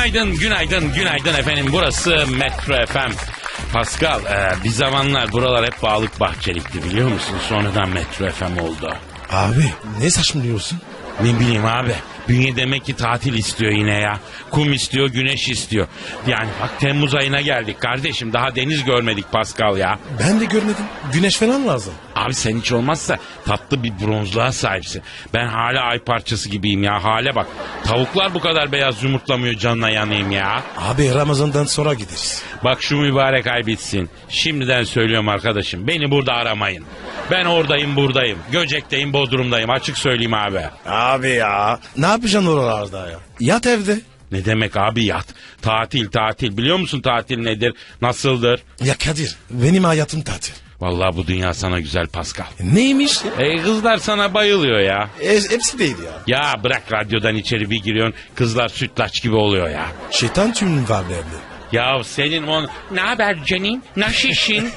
Günaydın, günaydın, günaydın efendim. Burası Metro FM. Pascal, e, bir zamanlar buralar hep balık bahçelikti biliyor musun? Sonradan Metro FM oldu. Abi ne saçmalıyorsun? Ne bileyim abi. Bünye demek ki tatil istiyor yine ya. Kum istiyor, güneş istiyor. Yani bak Temmuz ayına geldik kardeşim. Daha deniz görmedik Pascal ya. Ben de görmedim. Güneş falan lazım. Abi sen hiç olmazsa tatlı bir bronzluğa sahipsin. Ben hala ay parçası gibiyim ya. Hale bak. Tavuklar bu kadar beyaz yumurtlamıyor canına yanayım ya. Abi Ramazan'dan sonra gideriz. Bak şu mübarek ay bitsin. Şimdiden söylüyorum arkadaşım. Beni burada aramayın. Ben oradayım buradayım. Göcek'teyim Bodrum'dayım. Açık söyleyeyim abi. Abi ya. Ne yapacaksın oralarda ya? Yat evde. Ne demek abi yat? Tatil tatil. Biliyor musun tatil nedir? Nasıldır? Ya Kadir benim hayatım tatil. Vallahi bu dünya sana güzel Pascal. Neymiş? E kızlar sana bayılıyor ya. E, hepsi değil ya. Ya bırak radyodan içeri bir giriyorsun. Kızlar sütlaç gibi oluyor ya. Şeytan tüm var evde. Ya senin on ne haber Cenin? Naşişin?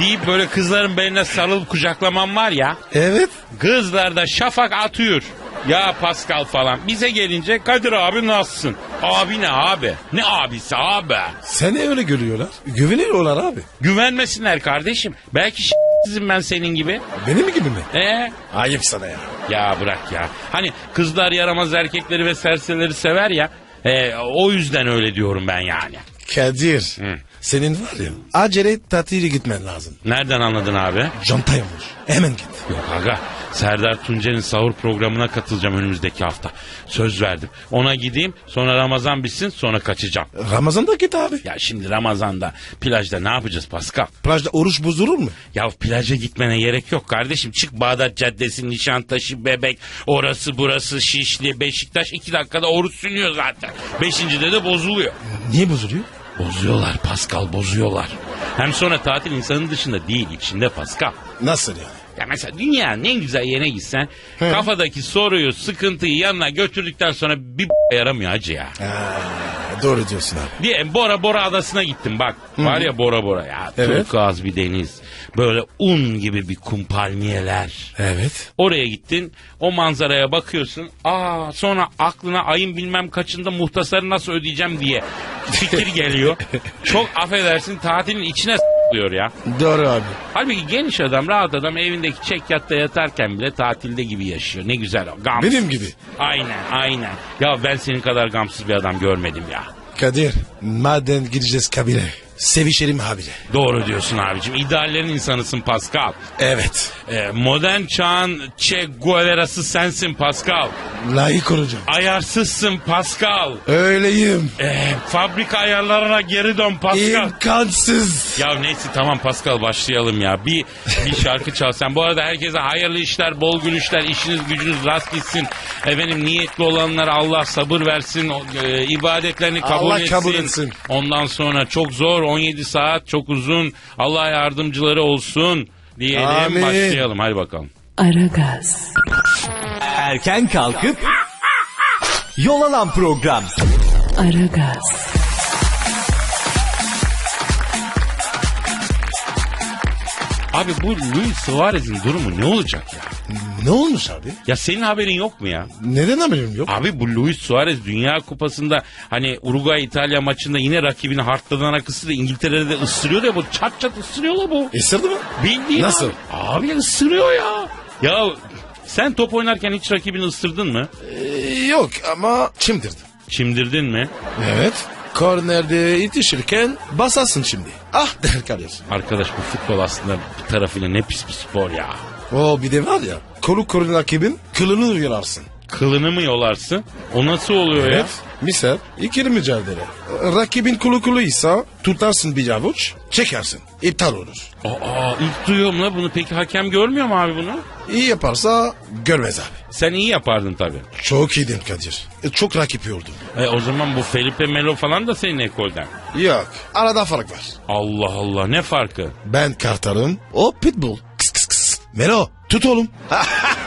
deyip böyle kızların beline sarılıp kucaklaman var ya. Evet. Kızlar da şafak atıyor. Ya Pascal falan. Bize gelince Kadir abi nasılsın? Abi ne abi? Ne abisi abi? Seni öyle görüyorlar. Güveniyorlar abi. Güvenmesinler kardeşim. Belki sizin ben senin gibi. Benim gibi mi? E Ayıp sana ya. ya bırak ya. Hani kızlar yaramaz erkekleri ve serserileri sever ya. E, o yüzden öyle diyorum ben yani. Kadir. Hı. Senin var ya acele tatile gitmen lazım. Nereden anladın abi? Conta yamur. Hemen git. Yok aga. Serdar Tuncer'in sahur programına katılacağım önümüzdeki hafta. Söz verdim. Ona gideyim sonra Ramazan bitsin sonra kaçacağım. Ramazan'da git abi. Ya şimdi Ramazan'da plajda ne yapacağız Pascal? Plajda oruç bozulur mu? Ya plaja gitmene gerek yok kardeşim. Çık Bağdat Caddesi, Nişantaşı, Bebek, orası burası, Şişli, Beşiktaş. iki dakikada oruç sünüyor zaten. Beşincide de bozuluyor. Niye bozuluyor? Bozuyorlar Pascal bozuyorlar. Hem sonra tatil insanın dışında değil içinde Pascal. Nasıl yani? Ya mesela dünyanın en güzel yerine gitsen He. kafadaki soruyu, sıkıntıyı yanına götürdükten sonra bir yaramıyor hacı ya. Ha, doğru diyorsun abi. Diye Bora Bora adasına gittim bak. Var ya Bora Bora ya. Evet. Çok az bir deniz. Böyle un gibi bir kum palmiyeler. Evet. Oraya gittin o manzaraya bakıyorsun. Aa sonra aklına ayın bilmem kaçında muhtasarı nasıl ödeyeceğim diye fikir geliyor. Çok affedersin tatilin içine s**lıyor ya. Doğru abi. Halbuki geniş adam rahat adam evindeki çek yatta yatarken bile tatilde gibi yaşıyor. Ne güzel o. Gamsız. Benim gibi. Aynen aynen. Ya ben senin kadar gamsız bir adam görmedim ya. Kadir madem gideceğiz kabile. Sevişelim abiyle. Doğru diyorsun abicim. İdeallerin insanısın Pascal. Evet. Ee, modern çağın Che Guevara'sı sensin Pascal. Layık olacağım. Ayarsızsın Pascal. Öyleyim. Ee, fabrika ayarlarına geri dön Pascal. İmkansız. Ya neyse tamam Pascal başlayalım ya. Bir bir şarkı çal sen. Bu arada herkese hayırlı işler, bol gülüşler, işiniz gücünüz rast gitsin. Efendim niyetli olanlara Allah sabır versin, e, ibadetlerini kabul Allah etsin. kabul etsin. Ondan sonra çok zor, 17 saat çok uzun. Allah yardımcıları olsun diyelim. Amin. Başlayalım hadi bakalım. Aragaz, Erken kalkıp yol alan program. Aragaz, Abi bu Luis Suarez'in durumu ne olacak ya? Ne olmuş abi? Ya senin haberin yok mu ya? Neden haberim yok? Abi bu Luis Suarez Dünya Kupası'nda hani Uruguay İtalya maçında yine rakibini hartladan ısırdı. İngiltere'de de ısırıyor ya bu çat çat ısırıyor la bu. Isırdı mı? Bildiğin Nasıl? Abi, abi ısırıyor ya. Ya sen top oynarken hiç rakibini ısırdın mı? Ee, yok ama çimdirdim. Çimdirdin mi? Evet. Kornerde itişirken basasın şimdi. Ah der kalıyorsun. Arkadaş bu futbol aslında bir tarafıyla ne pis bir spor ya. O bir de var ya. Kolu korun rakibin kılını uyararsın. Kılını mı yolarsın? O nasıl oluyor ya? Evet. Misal ikili mücadele. Rakibin kulu kuluysa tutarsın bir avuç çekersin. İptal olur. Aa ilk duyuyorum la bunu. Peki hakem görmüyor mu abi bunu? İyi yaparsa görmez abi. Sen iyi yapardın tabii. Çok iyiydin Kadir. E, Çok rakip yordum. E, o zaman bu Felipe Melo falan da senin ekolden. Yok. Arada fark var. Allah Allah ne farkı? Ben kartalım. O pitbull. Kıs kıs kıs. Melo tut oğlum.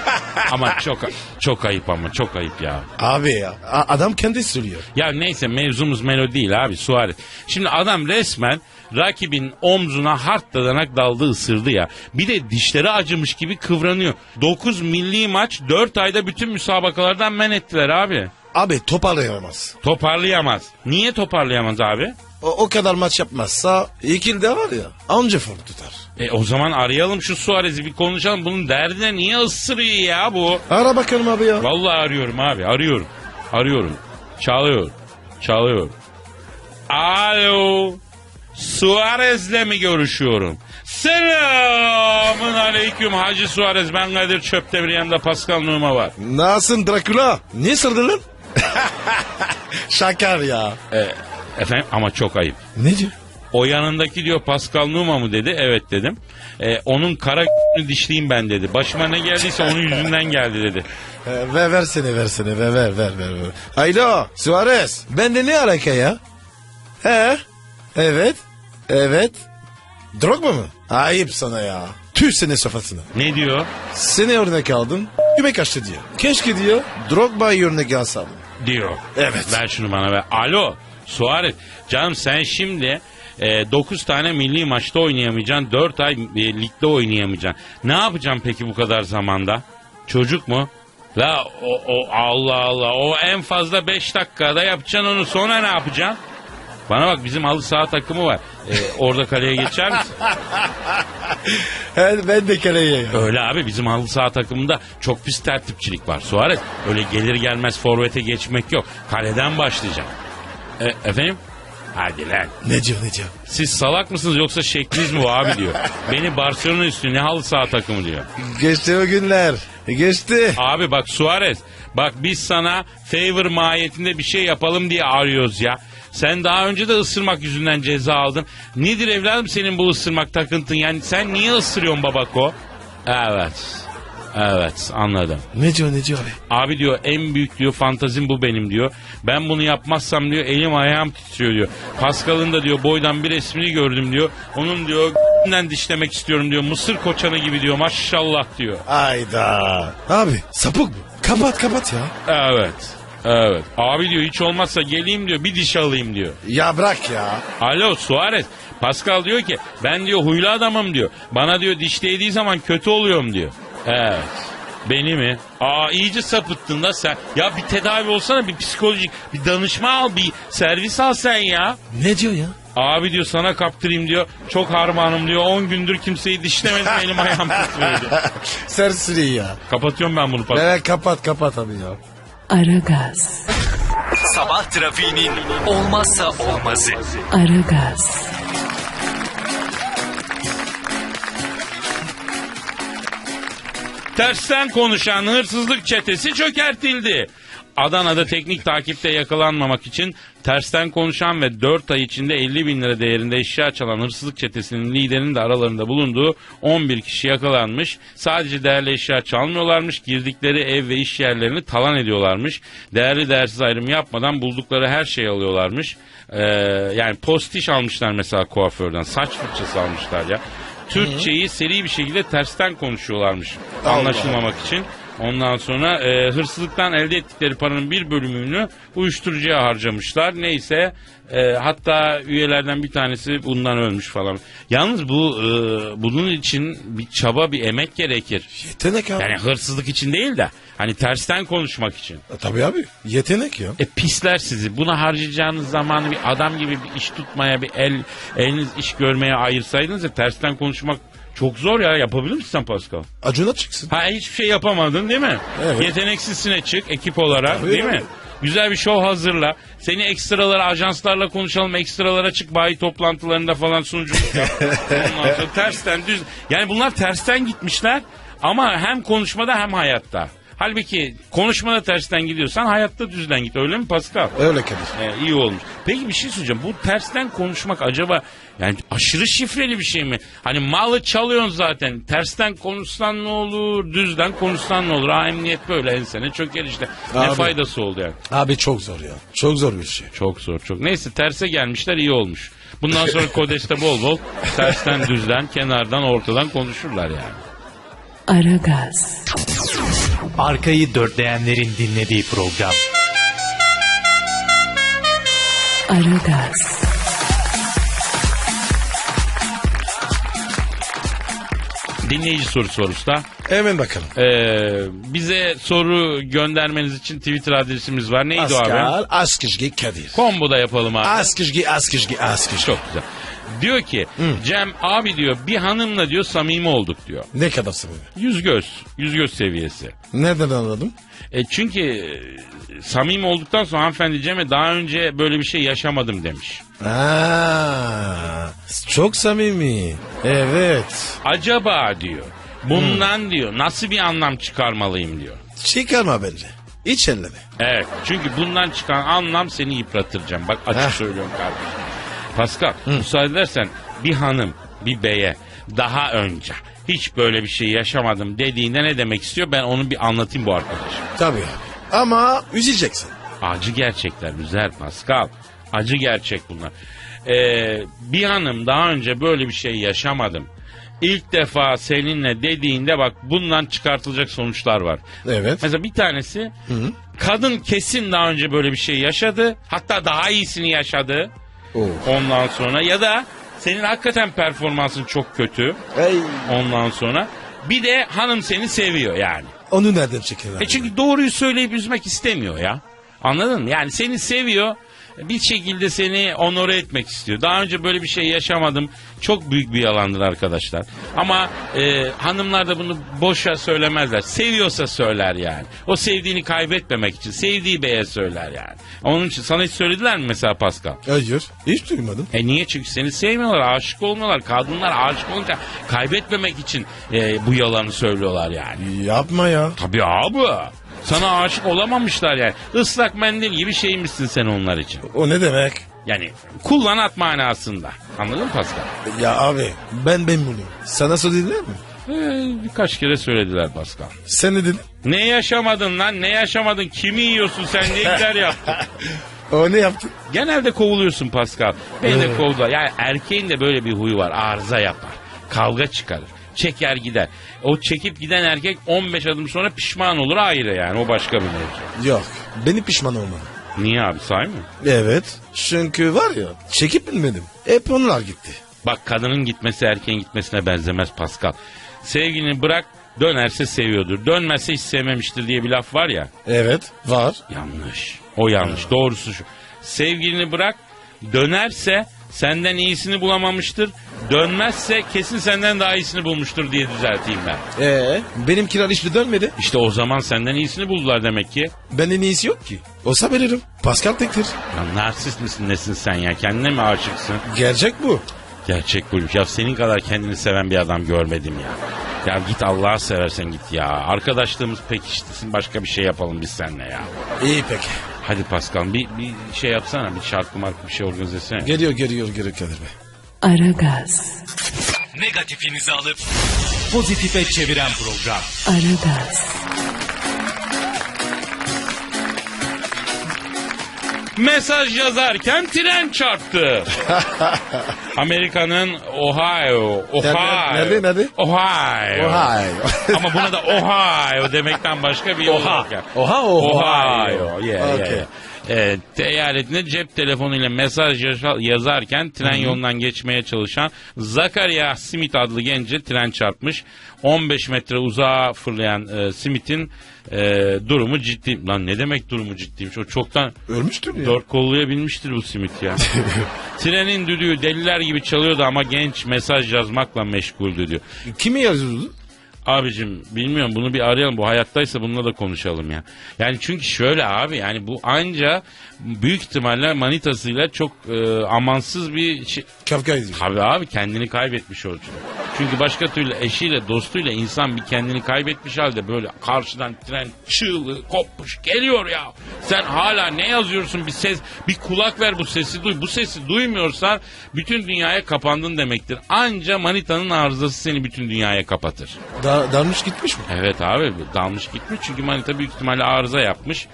Ama çok çok ayıp ama çok ayıp ya. Abi ya. a- adam kendi söylüyor. Ya neyse mevzumuz Melo değil abi Suarez. Şimdi adam resmen rakibin omzuna hart dadanak daldı ısırdı ya. Bir de dişleri acımış gibi kıvranıyor. 9 milli maç 4 ayda bütün müsabakalardan men ettiler abi. Abi toparlayamaz. Toparlayamaz. Niye toparlayamaz abi? O, o kadar maç yapmazsa ikilde var ya anca form tutar. E o zaman arayalım şu Suarez'i bir konuşalım. Bunun derdine niye ısırıyor ya bu? Ara bakalım abi ya. Vallahi arıyorum abi arıyorum. Arıyorum. Çalıyor. Çalıyor. Alo. Suarez'le mi görüşüyorum? Selamın aleyküm Hacı Suarez. Ben Kadir Çöptemir yanında Pascal Numa var. Nasılsın Dracula? Niye sırdın lan? Şakar ya. E, efendim ama çok ayıp. Ne diyor? O yanındaki diyor Pascal Numa mı dedi. Evet dedim. E, onun kara dişliyim ben dedi. Başıma ne geldiyse onun yüzünden geldi dedi. Ee, ver versene versene ver ver ver ver. ver. Alo Suarez. Bende ne alaka ya? He? Evet. Evet. Drogba mı? Ayıp sana ya. Tüh sene sofasına. Ne diyor? Seni örnek aldın. Güme kaçtı diyor. Keşke diyor. Drogba'yı örnek alsam. Diyor. Evet. Ver şunu bana ver. Alo Suarez canım sen şimdi 9 tane milli maçta oynayamayacaksın. 4 ay e, ligde oynayamayacaksın. Ne yapacaksın peki bu kadar zamanda? Çocuk mu? La o, o Allah Allah o en fazla 5 dakikada yapacaksın onu sonra ne yapacaksın? Bana bak bizim halı saha takımı var. E, orada kaleye geçer misin? He, ben de kaleye ya. Öyle abi bizim halı saha takımında çok pis tertipçilik var. Suarez öyle gelir gelmez forvete geçmek yok. Kaleden başlayacak. E, efendim? Hadi lan. Ne diyor ne diyor? Siz salak mısınız yoksa şekliniz mi bu abi diyor. Beni Barcelona üstü ne halı saha takımı diyor. Geçti o günler. Geçti. Abi bak Suarez bak biz sana favor mahiyetinde bir şey yapalım diye arıyoruz ya. Sen daha önce de ısırmak yüzünden ceza aldın. Nedir evladım senin bu ısırmak takıntın? Yani sen niye ısırıyorsun babako? Evet. Evet anladım. Ne diyor ne diyor abi? Abi diyor en büyük diyor fantazim bu benim diyor. Ben bunu yapmazsam diyor elim ayağım titriyor diyor. Pascal'ın da diyor boydan bir resmini gördüm diyor. Onun diyor ***'den dişlemek istiyorum diyor. Mısır koçanı gibi diyor maşallah diyor. Ayda. Abi sapık bu. Kapat kapat ya. Evet. Evet. Abi diyor hiç olmazsa geleyim diyor bir diş alayım diyor. Ya bırak ya. Alo Suarez. Pascal diyor ki ben diyor huylu adamım diyor. Bana diyor diş değdiği zaman kötü oluyorum diyor. Evet. Beni mi? Aa iyice sapıttın da sen. Ya bir tedavi olsana bir psikolojik bir danışma al bir servis al sen ya. Ne diyor ya? Abi diyor sana kaptırayım diyor. Çok harmanım diyor. 10 gündür kimseyi dişlemedim elim ayağım titriyor diyor. Serseri ya. Kapatıyorum ben bunu Pascal. Evet kapat kapat abi ya. Aragaz, Sabah trafiğinin olmazsa olmazı. Aragaz, Tersten konuşan hırsızlık çetesi çökertildi. Adana'da teknik takipte yakalanmamak için tersten konuşan ve 4 ay içinde 50 bin lira değerinde eşya çalan hırsızlık çetesinin liderinin de aralarında bulunduğu 11 kişi yakalanmış. Sadece değerli eşya çalmıyorlarmış, girdikleri ev ve iş yerlerini talan ediyorlarmış. Değerli değersiz ayrım yapmadan buldukları her şeyi alıyorlarmış. Ee, yani postiş almışlar mesela kuaförden, saç fırçası almışlar ya. Türkçeyi seri bir şekilde tersten konuşuyorlarmış anlaşılmamak için. Ondan sonra e, hırsızlıktan elde ettikleri paranın bir bölümünü uyuşturucuya harcamışlar. Neyse e, hatta üyelerden bir tanesi bundan ölmüş falan. Yalnız bu e, bunun için bir çaba bir emek gerekir. Yetenek abi. Yani hırsızlık için değil de hani tersten konuşmak için. E, tabii abi. Yetenek ya. E pisler sizi. Buna harcayacağınız zamanı bir adam gibi bir iş tutmaya, bir el eliniz iş görmeye ayırsaydınız ya tersten konuşmak çok zor ya. Yapabilir misin sen Pascal? Acuna çıksın. Ha hiçbir şey yapamadın değil mi? Evet. Yeteneksizsine çık ekip olarak Tabii değil abi. mi? Güzel bir show hazırla. Seni ekstralara, ajanslarla konuşalım. Ekstralara çık bayi toplantılarında falan sunuculuk yap. Ondan sonra tersten düz. Yani bunlar tersten gitmişler. Ama hem konuşmada hem hayatta. Halbuki konuşmada tersten gidiyorsan hayatta düzden git. Öyle mi Pascal? Öyle Kadir. Ee, iyi olmuş. Peki bir şey söyleyeceğim. Bu tersten konuşmak acaba yani aşırı şifreli bir şey mi? Hani malı çalıyorsun zaten. Tersten konuşsan ne olur? Düzden konuşsan ne olur? Ha emniyet böyle ensene çöker işte. Ne Abi. faydası oldu yani? Abi çok zor ya. Çok zor bir şey. Çok zor çok. Neyse terse gelmişler iyi olmuş. Bundan sonra kodeste bol bol tersten düzden kenardan ortadan konuşurlar yani. Aragaz, Arkayı dörtleyenlerin dinlediği program. Aragaz, Dinleyici sorusu var usta. Hemen bakalım. Ee, bize soru göndermeniz için Twitter adresimiz var. Neydi o abi? Pascal Askışgi Kadir. Combo da yapalım abi. Askışgi Askışgi Askışgi. Çok güzel. Diyor ki Cem abi diyor bir hanımla diyor samimi olduk diyor. Ne kadar samimi. Yüz göz. Yüz göz seviyesi. Nereden anladım? E çünkü e, samimi olduktan sonra hanımefendi Cem'e daha önce böyle bir şey yaşamadım demiş. Aa, çok samimi. Evet. Acaba diyor bundan diyor nasıl bir anlam çıkarmalıyım diyor. Çıkarma bence. Hiç elleme. Evet çünkü bundan çıkan anlam seni yıpratıracağım. Bak açık Heh. söylüyorum kardeşim. Pascal müsaade edersen bir hanım bir beye daha önce hiç böyle bir şey yaşamadım dediğinde ne demek istiyor ben onu bir anlatayım bu arkadaşım. Tabii abi. Ama üzüleceksin. Acı gerçekler güzel Pascal. Acı gerçek bunlar. Ee, bir hanım daha önce böyle bir şey yaşamadım. İlk defa seninle dediğinde bak bundan çıkartılacak sonuçlar var. Evet. Mesela bir tanesi kadın kesin daha önce böyle bir şey yaşadı. Hatta daha iyisini yaşadı. Oo. Ondan sonra ya da senin hakikaten performansın çok kötü. Ey. Ondan sonra bir de hanım seni seviyor yani. Onu nereden çekiyorlar? E çünkü doğruyu söyleyip üzmek istemiyor ya. Anladın mı? Yani seni seviyor. Bir şekilde seni onore etmek istiyor. Daha önce böyle bir şey yaşamadım. Çok büyük bir yalandır arkadaşlar. Ama e, hanımlar da bunu boşa söylemezler. Seviyorsa söyler yani. O sevdiğini kaybetmemek için. Sevdiği beye söyler yani. Onun için sana hiç söylediler mi mesela Pascal? Hayır. Hiç duymadım. E niye? Çünkü seni sevmiyorlar, aşık olmuyorlar. Kadınlar aşık olunca kaybetmemek için e, bu yalanı söylüyorlar yani. Yapma ya. Tabii abi. Sana aşık olamamışlar yani. Islak mendil gibi şeymişsin sen onlar için. O ne demek? Yani kullan at manasında. Anladın mı Pascal? Ya abi ben memnunum. Sana söylediler mi? Ee, birkaç kere söylediler Pascal. Sen ne dedin? Ne yaşamadın lan ne yaşamadın kimi yiyorsun sen ne gider yaptın. O ne yaptı? Genelde kovuluyorsun Pascal. Beni de kovdular. Yani erkeğin de böyle bir huyu var. Arıza yapar. Kavga çıkarır. Çeker gider. O çekip giden erkek 15 adım sonra pişman olur ayrı yani. O başka bir mevzu. Yok. Beni pişman olma. Niye abi say mı? Evet. Çünkü var ya çekip bilmedim. Hep onlar gitti. Bak kadının gitmesi erkeğin gitmesine benzemez Pascal. Sevgilini bırak dönerse seviyordur. Dönmezse hiç sevmemiştir diye bir laf var ya. Evet. Var. Yanlış. O yanlış. Doğrusu şu. Sevgilini bırak dönerse senden iyisini bulamamıştır. Dönmezse kesin senden daha iyisini bulmuştur diye düzelteyim ben. Ee, benim kiral hiçbir dönmedi. İşte o zaman senden iyisini buldular demek ki. Benden iyisi yok ki. Olsa veririm. Pascal tektir. Ya narsist misin nesin sen ya? Kendine mi aşıksın? Gerçek bu. Gerçek buymuş. Ya senin kadar kendini seven bir adam görmedim ya. Ya git Allah'a seversen git ya. Arkadaşlığımız pekiştirsin başka bir şey yapalım biz seninle ya. İyi peki. Hadi Pascal bir, bir şey yapsana. Bir şarkı marka bir şey organize etsene. Geliyor geliyor geliyor Kadir Bey. Aragaz, Negatifinizi alıp pozitife çeviren program. Aragaz, Mesaj yazarken tren çarptı. Amerika'nın Ohio. Ohio. Nerede, nerede? Ohio. Ohio. Ama buna da Ohio demekten başka bir yol yok ya. Oha, Ohio. Ohio. Yeah, yeah, Okay. yeah. Evet, eyaletinde cep telefonuyla mesaj yazarken tren yolundan geçmeye çalışan Zakaria Smith adlı gence tren çarpmış. 15 metre uzağa fırlayan e, Smith'in e, durumu ciddi. Lan ne demek durumu ciddiymiş? O çoktan Ölmüştür ya. dört kollayabilmiştir bu Smith ya. Trenin düdüğü deliler gibi çalıyordu ama genç mesaj yazmakla meşguldü diyor. Kimi yazıyordu? Abicim bilmiyorum bunu bir arayalım. Bu hayattaysa bununla da konuşalım ya. Yani çünkü şöyle abi yani bu anca büyük ihtimalle manitasıyla çok e, amansız bir şey. Kafka ediyor. Tabii abi kendini kaybetmiş orada. Çünkü başka türlü eşiyle dostuyla insan bir kendini kaybetmiş halde böyle karşıdan tren çığlığı kopmuş geliyor ya. Sen hala ne yazıyorsun bir ses bir kulak ver bu sesi duy. Bu sesi duymuyorsan bütün dünyaya kapandın demektir. Anca manitanın arızası seni bütün dünyaya kapatır. Da, darmış gitmiş mi? Evet abi dalmış gitmiş çünkü manita büyük ihtimalle arıza yapmış.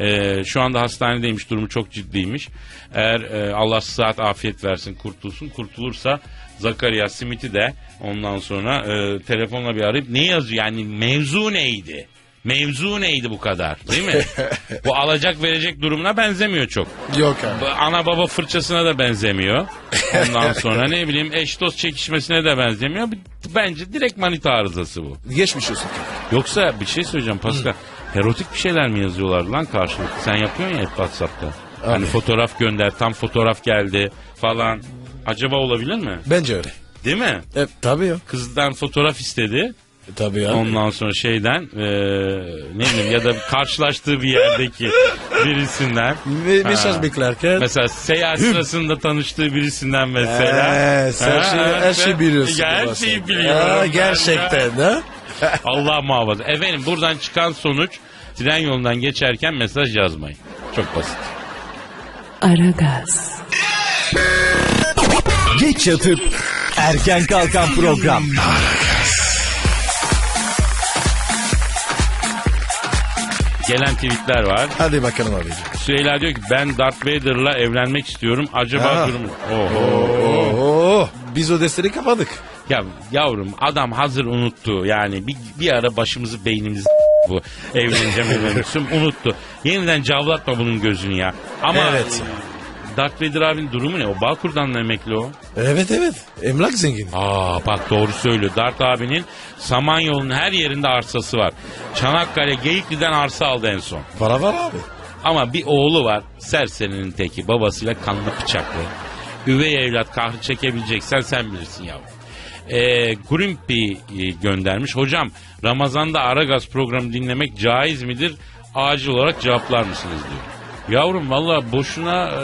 Ee, şu anda hastanedeymiş durumu çok ciddiymiş. Eğer e, Allah sıhhat afiyet versin kurtulsun kurtulursa Zakaria Smith'i de ondan sonra e, telefonla bir arayıp ne yazıyor yani mevzu neydi? Mevzu neydi bu kadar değil mi? bu alacak verecek durumuna benzemiyor çok. Yok abi. Ana baba fırçasına da benzemiyor. Ondan sonra ne bileyim eş dost çekişmesine de benzemiyor. Bence direkt manita arızası bu. Geçmiş olsun. Yoksa bir şey söyleyeceğim Pascal. Erotik bir şeyler mi yazıyorlar lan karşılıklı? Sen yapıyorsun ya hep Whatsapp'ta. Hani fotoğraf gönder, tam fotoğraf geldi falan. Acaba olabilir mi? Bence öyle. Değil mi? E, tabii ya. Kızdan fotoğraf istedi. E, tabii ya. Ondan sonra şeyden eee, ne bileyim ya da karşılaştığı bir yerdeki birisinden. Ve mesaj Ha. beklerken. Mesela seyahat sırasında tanıştığı birisinden mesela. Ee, sen Ha, şey, her şeyi biliyorsun. Her şeyi biliyorum. Ha, gerçekten ha? Allah muhafaza. Efendim buradan çıkan sonuç tren yolundan geçerken mesaj yazmayın. Çok basit. Aragaz, Geç yatıp erken kalkan program. Gelen tweetler var. Hadi bakalım abicim. Süheyla diyor ki ben Darth Vader'la evlenmek istiyorum. Acaba Ha. durum... Oho. Oo, biz o desteni kapadık. Ya yavrum adam hazır unuttu. Yani bir, bir ara başımızı beynimizi bu evleneceğim evleneceğim unuttu. Yeniden cavlatma bunun gözünü ya. Ama Evet. Darth Vader abinin durumu ne? O Bağkur'dan mı emekli o? Evet evet. Emlak zengini. Aa bak doğru söylüyor. Dart abinin Samanyolu'nun her yerinde arsası var. Çanakkale Geyikli'den arsa aldı en son. Para var abi. Ama bir oğlu var. Serserinin teki. Babasıyla kanlı bıçaklı. Üvey evlat kahrı çekebileceksen sen bilirsin yavrum. Ee, Grimpi e, göndermiş. Hocam Ramazan'da Aragaz programı dinlemek caiz midir? Acil olarak cevaplar mısınız diyor. Yavrum valla boşuna e,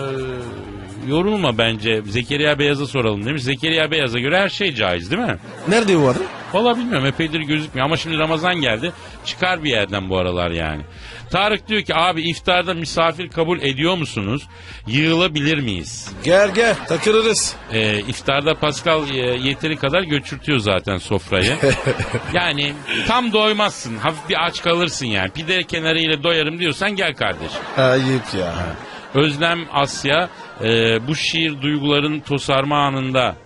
yorulma bence. Zekeriya Beyaz'a soralım demiş. Zekeriya Beyaz'a göre her şey caiz değil mi? Nerede o adam? Valla bilmiyorum epeydir gözükmüyor ama şimdi Ramazan geldi çıkar bir yerden bu aralar yani. Tarık diyor ki abi iftarda misafir kabul ediyor musunuz? Yığılabilir miyiz? Gel gel takılırız. Ee, iftarda Pascal e, yeteri kadar göçürtüyor zaten sofrayı. yani tam doymazsın hafif bir aç kalırsın yani. Pide kenarıyla doyarım diyorsan gel kardeşim. Ayıp ya. Özlem Asya e, bu şiir duyguların tosarma anında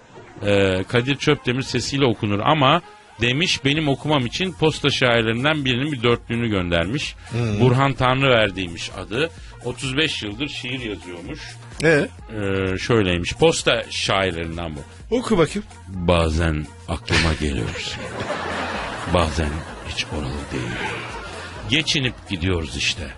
e, Kadir Çöptemir sesiyle okunur ama demiş benim okumam için posta şairlerinden birinin bir dörtlüğünü göndermiş. Burhan Tanrıverdi'ymiş adı. 35 yıldır şiir yazıyormuş. Ne? E, şöyleymiş posta şairlerinden bu. Oku bakayım. Bazen aklıma geliyorsun. Bazen hiç oralı değil. Geçinip gidiyoruz işte.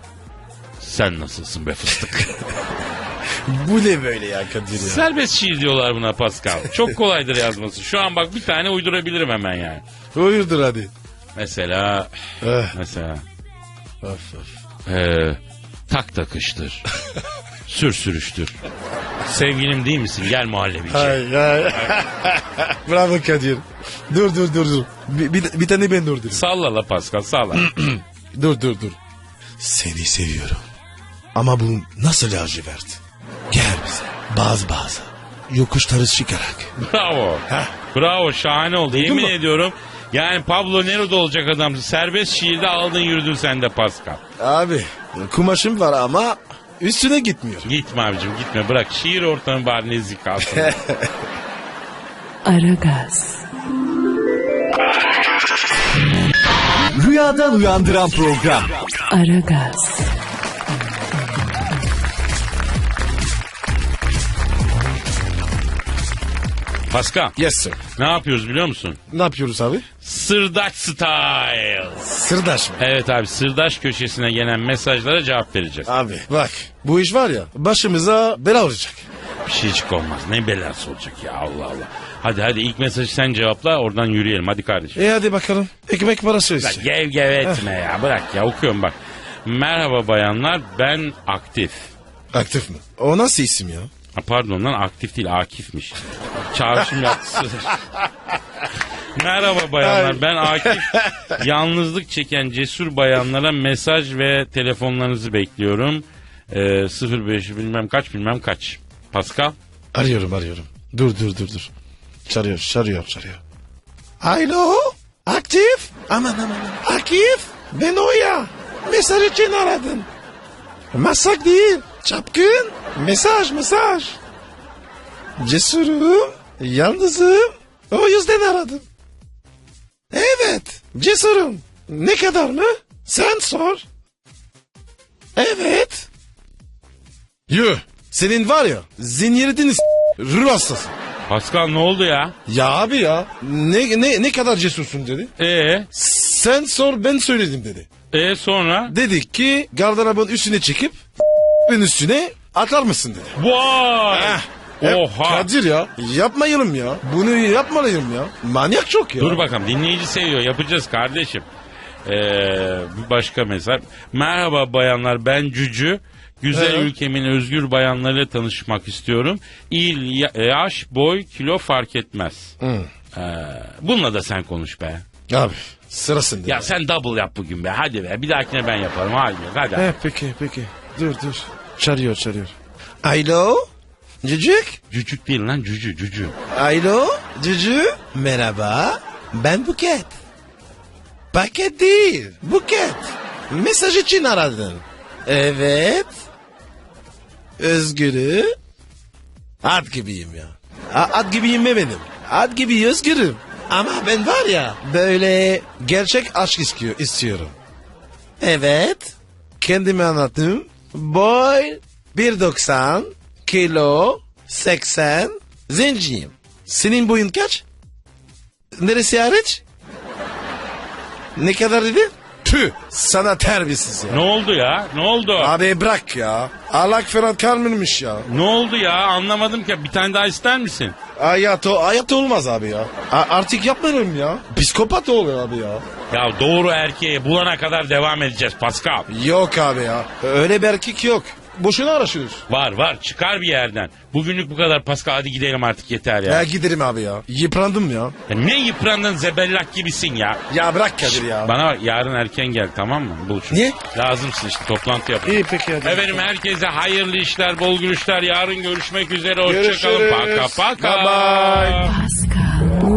Sen nasılsın be fıstık? Bu ne böyle ya Kadir ya? Serbest şiir diyorlar buna Pascal. Çok kolaydır yazması. Şu an bak bir tane uydurabilirim hemen yani. Buyurdur hadi. Mesela Eh, mesela of, of. eee, tak takıştır. Sür sürüştür. Sevgilim değil misin? Gel muhallebici. Ay, ay. Bravo Kadir. Dur dur dur dur. Bir, bir, bir tane ben durdurayım. Salla la Pascal salla. Dur dur dur. Seni seviyorum. Ama bu nasıl lacivert? Bazı bazı. Yokuşları çıkarak. Bravo. Bravo şahane oldu. Yemin mu? ediyorum. Yani Pablo Neruda olacak adamsın. Serbest şiirde aldın yürüdün sen de Pascal. Abi kumaşım var ama üstüne gitmiyor. Gitme abicim gitme bırak. Şiir ortamı bari nezih kalsın. Aragaz, Rüyadan uyandıran program. Aragaz, Pascal Yes sir. ne yapıyoruz biliyor musun? Ne yapıyoruz abi? Sırdaş style. Sırdaş mı? Evet abi sırdaş köşesine gelen mesajlara cevap vereceğiz. Abi bak bu iş var ya başımıza bela olacak. Bir şeycik olmaz. Ne belası olacak ya Allah Allah. Hadi hadi ilk mesajı sen cevapla oradan yürüyelim hadi kardeşim. E hadi bakalım. Ekmek parası işte. gev gev etme ya bırak ya okuyorum bak. Merhaba bayanlar ben aktif. Aktif mi? O nasıl isim ya? Ha, pardon lan aktif değil Akif'miş. Çağrışım yaptısı. Merhaba bayanlar ben Akif. Yalnızlık çeken cesur bayanlara mesaj ve telefonlarınızı bekliyorum. Ee, 05 bilmem kaç bilmem kaç. Pascal. Arıyorum arıyorum. Dur dur dur dur. Çağırıyor çağırıyor çağırıyor. Alo aktif. Aman aman aman. Akif ben o ya. Mesaj için aradın. Masak değil. Çapkın. Mesaj mesaj. Cesurum. Yalnızım. O yüzden aradım. Evet. Cesurum. Ne kadar mı? Sen sor. Evet. Yuh. Senin var ya zinyiridin ruh hastası. Pascal ne oldu ya? Ya abi ya ne, ne, ne kadar cesursun dedi. E Sen sor ben söyledim dedi. e sonra? Dedik ki gardırobun üstüne çekip üstüne atar mısın dedi. Vay! Hep Oha! Kadir ya yapmayalım ya. Bunu yapmalıyım ya. Manyak çok ya. Dur bakalım dinleyici seviyor yapacağız kardeşim. Ee, bir başka mesaj. Merhaba bayanlar ben Cücü. Güzel He. ülkemin özgür bayanlarıyla tanışmak istiyorum. İl, ya- yaş, boy, kilo fark etmez. Ee, bununla da sen konuş be. Abi sırasında. Ya sen double yap bugün be hadi be. Bir dahakine ben yaparım. Hadi hadi. He, peki peki. Dur dur. Çağırıyor çağırıyor. Alo. Cücük. Cücük değil lan cücü cücü. Alo. Cücü. Merhaba. Ben Buket. Paket değil. Buket. Mesaj için aradın. Evet. Özgür'ü. At gibiyim ya. A- At gibiyim demedim. At gibi özgürüm. Ama ben var ya böyle gerçek aşk istiyor, istiyorum. Evet. Kendimi anlattım. Boy 1.90 kilo 80 zenciyim. Senin boyun kaç? Neresi hariç? Ne kadar dedi? Tüh sana terbiyesiz ya. Ne oldu ya? Ne oldu? Abi bırak ya. Allah falan kalmamış ya. Ne oldu ya? Anlamadım ki. Bir tane daha ister misin? Hayat, o, hayat olmaz abi ya. A- artık yapmayalım ya. Psikopat oluyor abi ya. Ya doğru erkeği bulana kadar devam edeceğiz Pascal. Yok abi ya. Öyle bir erkek yok. Boşuna araşıyoruz. Var var çıkar bir yerden. Bugünlük bu kadar Pascal hadi gidelim artık yeter ya. Ya giderim abi ya. Yıprandım ya. Ya ne yıprandın zebellak gibisin ya. Ya bırak Kadir ya. Bana bak yarın erken gel tamam mı? Buluşun. Niye? Lazımsın işte toplantı yapalım. İyi peki hadi. Efendim herkese hayırlı işler, bol gülüşler. Yarın görüşmek üzere. Hoşçakalın. Görüşürüz. Paka paka. Bye bye. Pascal,